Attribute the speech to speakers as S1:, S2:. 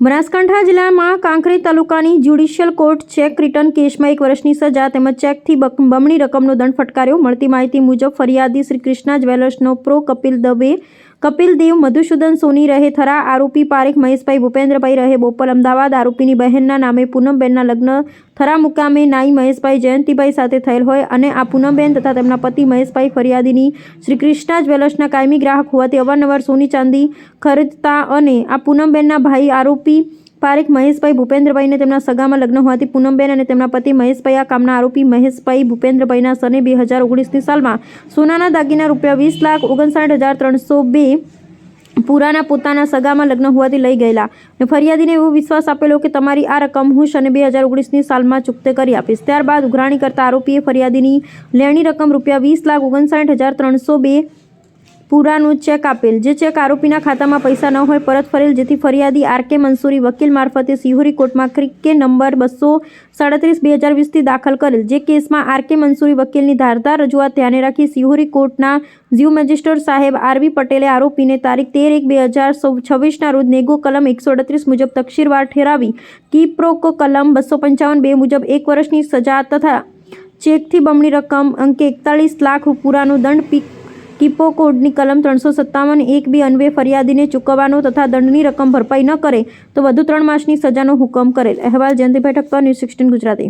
S1: બનાસકાંઠા જિલ્લામાં કાંકરી તાલુકાની judicial court cheque return કેસમાં એક વર્ષની સજા તેમજ ચેકથી બમણી રકમનો દંડ ફટકાર્યો. મળતી માહિતી મુજબ ફરિયાદી શ્રી કૃષ્ણા જ્વેલર્સનો પ્રો કપિલ દવે કપિલ દેવ, મધુસૂદન સોની રહે થરા, આરોપી પારેખ મહેશભાઈ ભૂપેન્દ્રભાઈ રહે બોપલ, અમદાવાદ, આરોપીની બહેનના નામે પૂનમબેનના લગ્ન, થરા મુકામે નાઈ મહેશભાઈ જયંતિભાઈ સાથે થયેલ હોય અને આ પૂનમબેન તથા તેમના પતિ મહેશભાઈ ફરિયાદીની શ્રી કૃષ્ણા જ્વેલર્સના કાયમી ગ્રાહક હોવાથી અવારનવાર સોની ચાંદી ખરીદતા અને આ પૂનમબેનના ભાઈ આરોપી પારેખ મહેશભાઈ ભૂપેન્દ્રભાઈને તેમના સગામાં લગ્ન હોવાથી પૂનમબેન અને તેમના પતિ મહેશભાઈ આ કામના આરોપી મહેશભાઈ ભૂપેન્દ્રભાઈના સને બે હજાર ઓગણીસની સાલમાં સોનાના દાગીના રૂપિયા વીસ લાખ ઓગણસાઠ હજાર ત્રણસો બે પુરાના પોતાના સગામાં લગ્ન હોવાથી લઈ ગયેલા. અને ફરિયાદીને એવો વિશ્વાસ આપેલો કે તમારી આ રકમ હું શને બે હજાર ઓગણીસની સાલમાં ચૂકતે કરી આપીશ. ત્યારબાદ ઉઘરાણી કરતા આરોપીએ ફરિયાદીની લેણી રકમ રૂપિયા વીસ લાખ ઓગણસાઠ હજાર ત્રણસો બે પુરાનો ચેક આપેલ, જે ચેક આરોપીના ખાતામાં પૈસા ન હોય, પરત ફરેલ, જેથી ફરિયાદી આર કે મંસૂરી વકીલ મારફતે સિહોરી કોર્ટમાં ક્રિકે નંબર બસો સાડત્રીસ બે હજાર વીસથી દાખલ કરેલ. જે કેસમાં આર કે મંસૂરી વકીલની ધારદાર રજૂઆત ધ્યાને રાખી સિહોરી કોર્ટના ઝ્યુ મેજિસ્ટર સાહેબ આરવી પટેલે આરોપીને તારીખ તેર એક બે હજાર છવ્વીસના રોજ નેગો કલમ એકસો અડત્રીસ મુજબ તકશીરવાર ઠેરાવી, કીપ્રોકો કલમ બસો પંચાવન બે મુજબ એક વર્ષની સજા તથા ચેકથી બમણી રકમ અંકે એકતાલીસ લાખ પુરાનો દંડ પી કીપો કોડની કલમ ત્રણસો સત્તાવન એક બી અન્વે ફરિયાદીને ચૂકવવાનો તથા દંડની રકમ ભરપાઈ ન કરે તો વધુ ત્રણ માસની સજાનો હુકમ કરેલ. અહેવાલ જયંતિભાઈ ઠક્કર ન્યૂઝ સિક્સટીન ગુજરાતી.